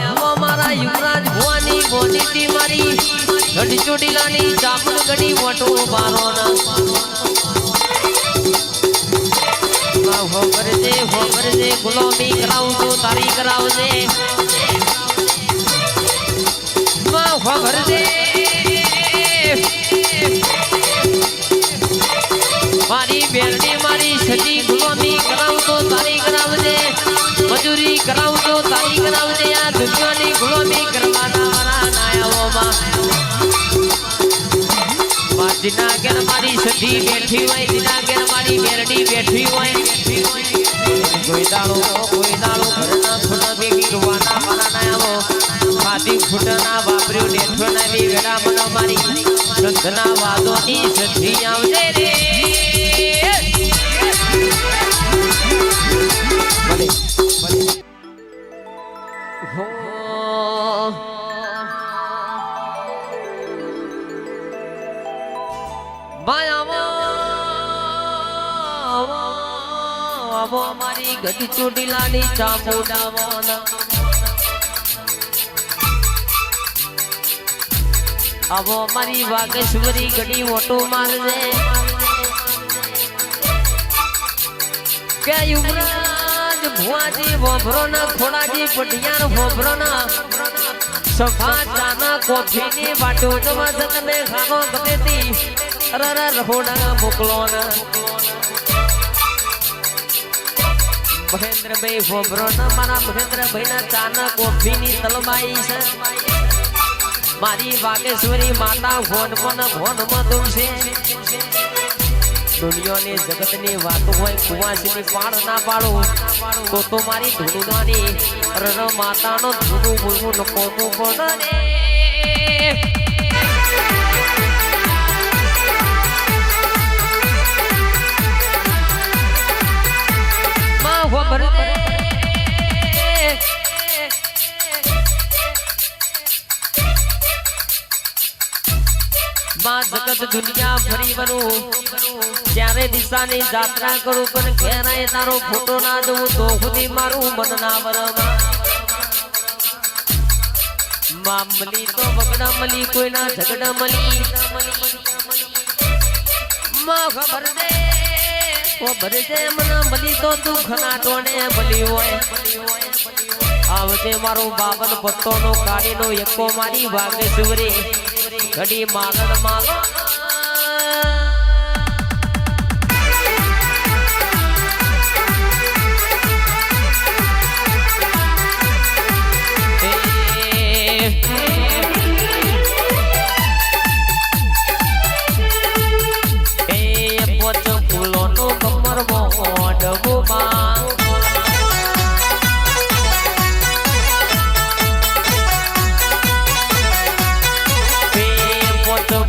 આવો મારા મારી. ઘડી ચોટીલાની ચામડ ઘડી વટો બારોના હોબરજે ગુલામી કરાવજો, તારી કરાવજે. માં હોબરજે મારી બેરડી મારી સજી ગુલામી મજૂરી કરાવજો તારી કરાવજે આ દુનિયાની ગુલામી કરવાના વાળા નાયાઓમાં. માં જીના ઘેર મારી સજી બેઠી હોય જીના ઘેર મારી બેરડી બેઠી હોય. કોઈ દાળો કોઈ દાળો ઘરના ખૂણા ભેગી રોવાના મારા નાયાઓ. ખાધી ફૂટના વાપર્યું નેઠો નવી વેળા મનો મારી. સંતના વાદોની સજી આવજે રે. મારી ગઢ ચોટીલાની ચામુડાવાના આવો મારી વાગેશ્વરી ગઢી ઓટો મારજે કે યુવરાજ? ભુવાજી ભોભરો ના ખોડાજી પટિયાર ભોભરો ના સફા ચાના કોફી ની વાટો જવા જગને ગમે ગમેતી રરા રહોડા મોકલો ના મહેન્દ્રભાઈ ભોભરો ના મારા મહેન્દ્રભાઈ ના ચાના કોફી ની તલમાઈ છે. મારી વાગેશ્વરી માતા ફોન પણ ફોનમાં છે દુનિયાની જગતની વાતો હોય, કુવાસીની પાડ ના પાડો તો તો મારી ધૂનુનાની રણ માતાનો ધૂનું બોલવું નકોનું પણ ખબર માં જગત દુનિયા ફરી વરું. ત્યારે દિશાની જાત્રા કરું, પણ ઘેરાય તારો ફોટો ના જોઉં તો સુધી મારું મન ના વરમાં મામલી તો બગડા મલી કોઈના ઝગડા મલી માં ખબર દે, ઓ ભરજે મને મલી તો દુઃખ ના ટોણે મલી હોય. આવજે મારો બાવન પત્તો નો કાળી નો એકો મારી વાગે સુવરે. ઘડી માલન માલો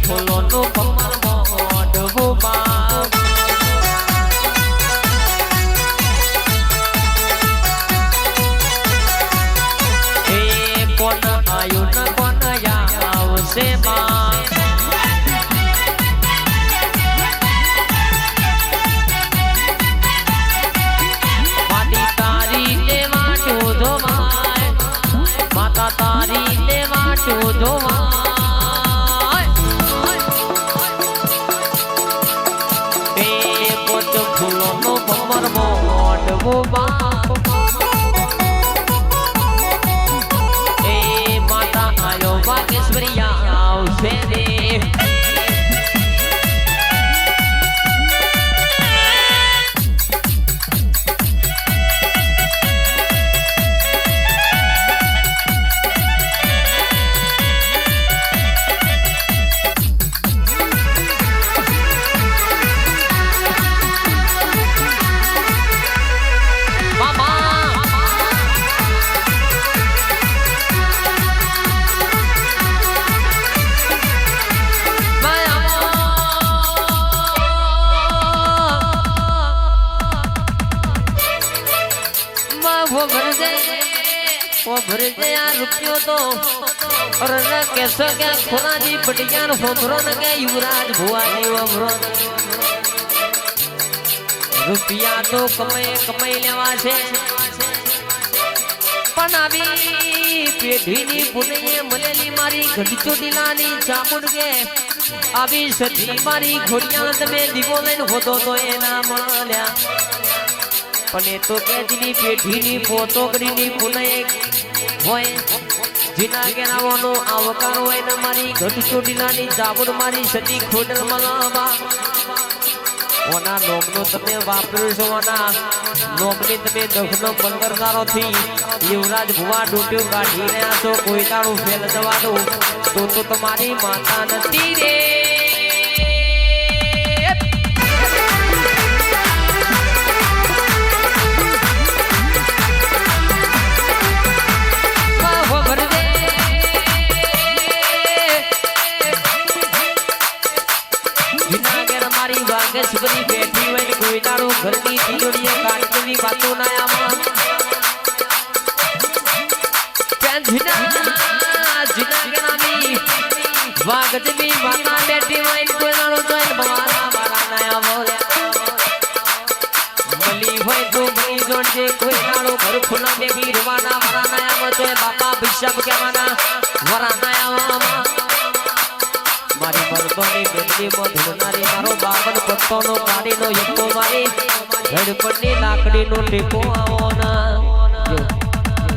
Come on Бувай! તો અરે કેસો કે ખોરાજી પટિયાર ફોમરો ને કે યુવરાજ ભુવાની વમરો રૂપિયા કમાઈ કમાઈ લેવા છે. પણ આવી પેઢીની પુનૈયે મળેલી મારી ઘડચોટીલાની ચામુંડ કે, આવી મારી ઘોડિયાળ તમે દીવો લઈને હોતો તો એના મળ્યા. એ તો કેજની પેઢીની પોતોગરીની પુનૈયે હોય. જીના કેરાવાનો આવકાર હોય ને મારી ઘડચોટીલાની ચામુંડ મારી સતી ખોડલ મલાવા ઓના નોમનો તમે વાપર્યો છો ઓના નોમની તમે દખનો પંદરદારો થી યુવરાજ ભુવા ડૂટ્યું કાઢી રહ્યા છો કોઈ દાડું ફેલ જવાનું તો તો તમારી માતા નથી રે. મારી વાઘેશ્વરી બેઠી હોય ને કોઈ દાડો ઘરની તિજોરીએ કાઢી વાતો ના આમાં. ત્યાં જુના જુનાગઢ આમી વાઘજની માતા બેઠી હોય ને કોઈ દાડો જોઈને ભવાના વાળા ના આવો. મલી હોય તો મલી જોડજે, કોઈ દાડો ઘર ખુલ્લા બેબી રવાના વાળા ના આવો. તો બાપા ભિક્ષા કહેવાના. મારી મરદોની બેટલી માં ધૂળનારી મારો બાવન પત્તોનો કાઢીનો યક્કો મારી. ધડપણની લાકડીનો ટેકો આવો ના.